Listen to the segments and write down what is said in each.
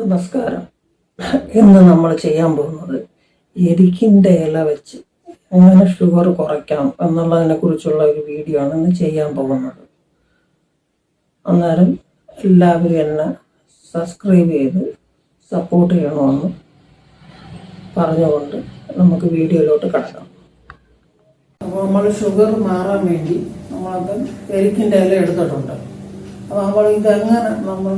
നമസ്കാരം. ഇന്ന് നമ്മൾ ചെയ്യാൻ പോകുന്നത് എരിക്കിന്റെ ഇല വെച്ച് എങ്ങനെ ഷുഗർ കുറയ്ക്കാം എന്നുള്ളതിനെ കുറിച്ചുള്ള ഒരു വീഡിയോ ആണ് ഇന്ന് ചെയ്യാൻ പോകുന്നത്. അന്നേരം എല്ലാവരും എന്നെ സബ്സ്ക്രൈബ് ചെയ്ത് സപ്പോർട്ട് ചെയ്യണമെന്ന് പറഞ്ഞുകൊണ്ട് നമുക്ക് വീഡിയോയിലോട്ട് കിടക്കാം. അപ്പോൾ നമ്മൾ ഷുഗർ മാറാൻ വേണ്ടി നമ്മളത് എരിക്കിന്റെ ഇല എടുത്തിട്ടുണ്ട്. അപ്പോൾ നമ്മൾ ഇതെങ്ങനെ നമ്മൾ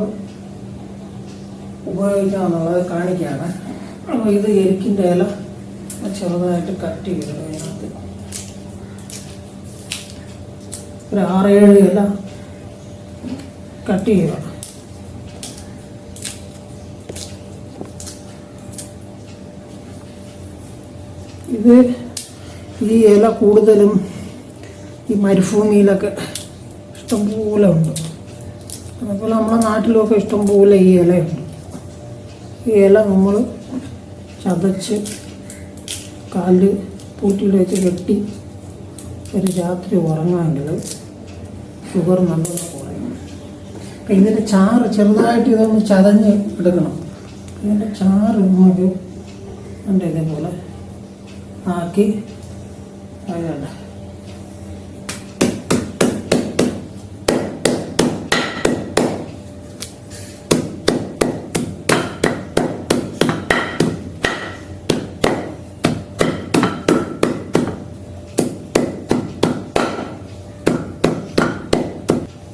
ഉപയോഗിക്കാമെന്നുള്ളത് കാണിക്കുകയാണ്. അപ്പോൾ ഇത് എരിക്കിന്റെ ഇല ചെറുതായിട്ട് കട്ട് ചെയ്തിടും അതിനകത്ത് ഒരു ആറേഴ് ഇല കട്ട് ചെയ്യുക ഇത് ഈ ഇല കൂടുതലും ഈ മരുഭൂമിയിലൊക്കെ ഇഷ്ടംപോലെ ഉണ്ട്. അതുപോലെ നമ്മുടെ നാട്ടിലൊക്കെ ഇഷ്ടംപോലെ ഈ ഇലയുണ്ട്. ഈ ഇല നമ്മൾ ചതച്ച് കാലിൽ പൂട്ടിയിൽ വെച്ച് കെട്ടി ഒരു രാത്രി ഉറങ്ങാമെങ്കിൽ ഷുഗർ നല്ലോണം ഇതിന്റെ ചാറ് ചെറുതായിട്ട് ഇതൊന്ന് ചതഞ്ഞ് എടുക്കണം. ഇതിന്റെ ചാറ് നമുക്ക് ഉണ്ട് ഇതേപോലെ ആക്കി വേണ്ട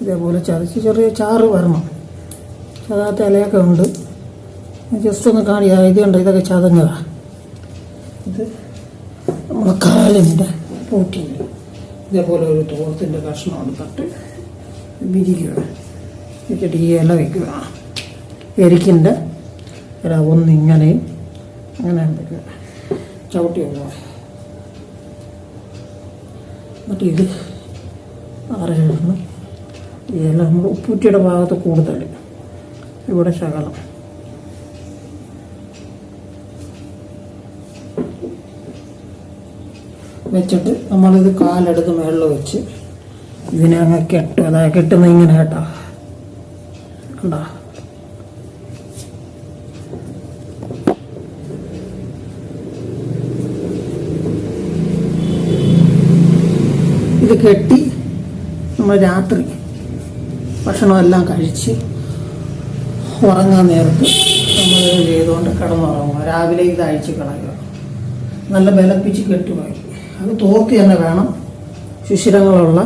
ഇതേപോലെ ചതച്ച് ചെറിയ ചാറ് വരണം. ചതാത്ത ഇലയൊക്കെ ഉണ്ട്. ജസ്റ്റ് ഒന്ന് കാണിയാൽ ഇത് കണ്ട? ഇതൊക്കെ ചതഞ്ഞതാ. ഇത് നമ്മളെ കാലിന്റെ പൂട്ടി ഇതേപോലെ ഒരു തോളത്തിന്റെ കഷ്ണം എടുത്തിട്ട് വിരിക്കുക. വെച്ചിട്ട് ഈ ഇല വയ്ക്കുക എരിക്കിന്റെ ഇല ഒന്നിങ്ങനെയും അങ്ങനെ വയ്ക്കുക ചവിട്ടി വെക്കുക എന്നിട്ട് ഇത് ആറ് ഈ ഇല നമ്മൾ ഉപ്പൂറ്റിയുടെ ഭാഗത്ത് കൂടുതൽ. ഇവിടെ ശകലം. വെച്ചിട്ട് നമ്മളിത് കാലെടുത്ത് മേളിൽ വെച്ച് ഇതിനെ അങ്ങ് കെട്ടും അതായത് കെട്ടുന്ന ഇങ്ങനെ കേട്ടാ. കണ്ടാ? ഇത് കെട്ടി നമ്മൾ രാത്രി ഭക്ഷണമെല്ലാം കഴിച്ച് ഉറങ്ങാൻ നേരത്ത് നമ്മൾ ചെയ്തുകൊണ്ട് കിടന്നുറങ്ങുക രാവിലെ ഇത് അഴിച്ച് കളയുക നല്ല ബലപ്പിച്ച് കെട്ടുമായി അത് തോർത്ത് തന്നെ വേണം. ശിശിരങ്ങളുള്ള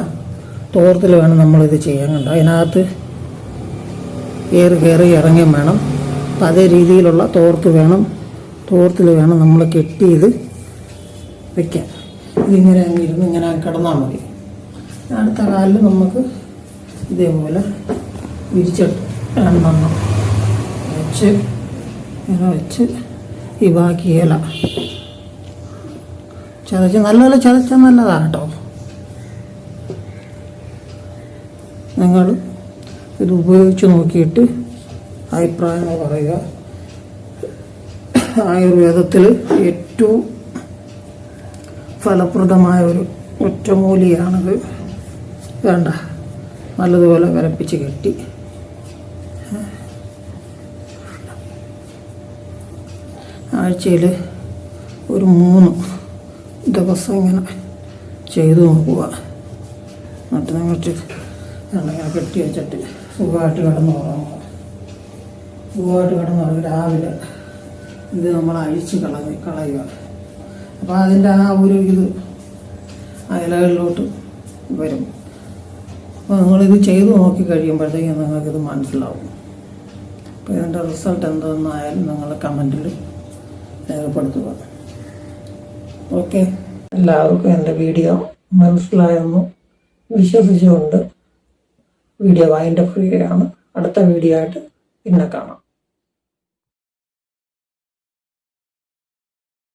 തോർത്തിൽ വേണം നമ്മളിത് ചെയ്യാൻ. കണ്ടോ? അതിനകത്ത് കയറി കയറി ഇറങ്ങിയും വേണം. അപ്പം അതേ രീതിയിലുള്ള തോർത്ത് വേണം. തോർത്തിൽ വേണം നമ്മൾ കെട്ടി ഇത് വെക്കാം ഇതിങ്ങനെ അങ്ങ് ഇരുന്ന് ഇങ്ങനെ കിടന്നാൽ മതി. അടുത്ത കാലിൽ നമുക്ക് ഇതേപോലെ വിരിച്ചിട്ട് രണ്ടെണ്ണം. വെച്ച് ഇങ്ങനെ വെച്ച് ഈ ബാക്കി ഇല. ചതച്ച് നല്ലപോലെ ചതച്ച നല്ലതാണ് കേട്ടോ നിങ്ങൾ ഇത് ഉപയോഗിച്ച് നോക്കിയിട്ട് അഭിപ്രായങ്ങൾ പറയുക. ആയുർവേദത്തിൽ ഏറ്റവും ഫലപ്രദമായ ഒരു ഒറ്റമൂലിയാണിത്. വേണ്ട. നല്ലതുപോലെ കലപ്പിച്ച് കെട്ടി. ആഴ്ചയിൽ ഒരു മൂന്ന് ദിവസം ഇങ്ങനെ ചെയ്തു നോക്കുക. എന്നിട്ട് നിങ്ങൾക്ക് ഇങ്ങനെ കെട്ടി വെച്ചിട്ട് സുഖമായിട്ട് കിടന്ന് ഉറങ്ങുക സുഖമായിട്ട് കിടന്ന് ഉറങ്ങുക രാവിലെ ഇത് നമ്മൾ അഴിച്ച് കളഞ്ഞ് കളയുക. അപ്പോൾ അതിന്റെ ആ ഒരു ഇത് ആ ഇലകളിലോട്ട് വരും. അപ്പോൾ നിങ്ങളിത് ചെയ്ത് നോക്കി കഴിയുമ്പോഴത്തേക്കും നിങ്ങൾക്കിത് മനസ്സിലാവും. അപ്പോൾ ഇതിന്റെ റിസൾട്ട് എന്തെന്നായാലും നിങ്ങൾ കമന്റിൽ രേഖപ്പെടുത്തുക. ഓക്കെ? എല്ലാവർക്കും എന്റെ വീഡിയോ മനസ്സിലായെന്ന് വിശ്വസിച്ചുകൊണ്ട് വീഡിയോ വൈൻഡപ്പ് ചെയ്യുകയാണ്. അടുത്ത വീഡിയോ ആയിട്ട് പിന്നെ കാണാം.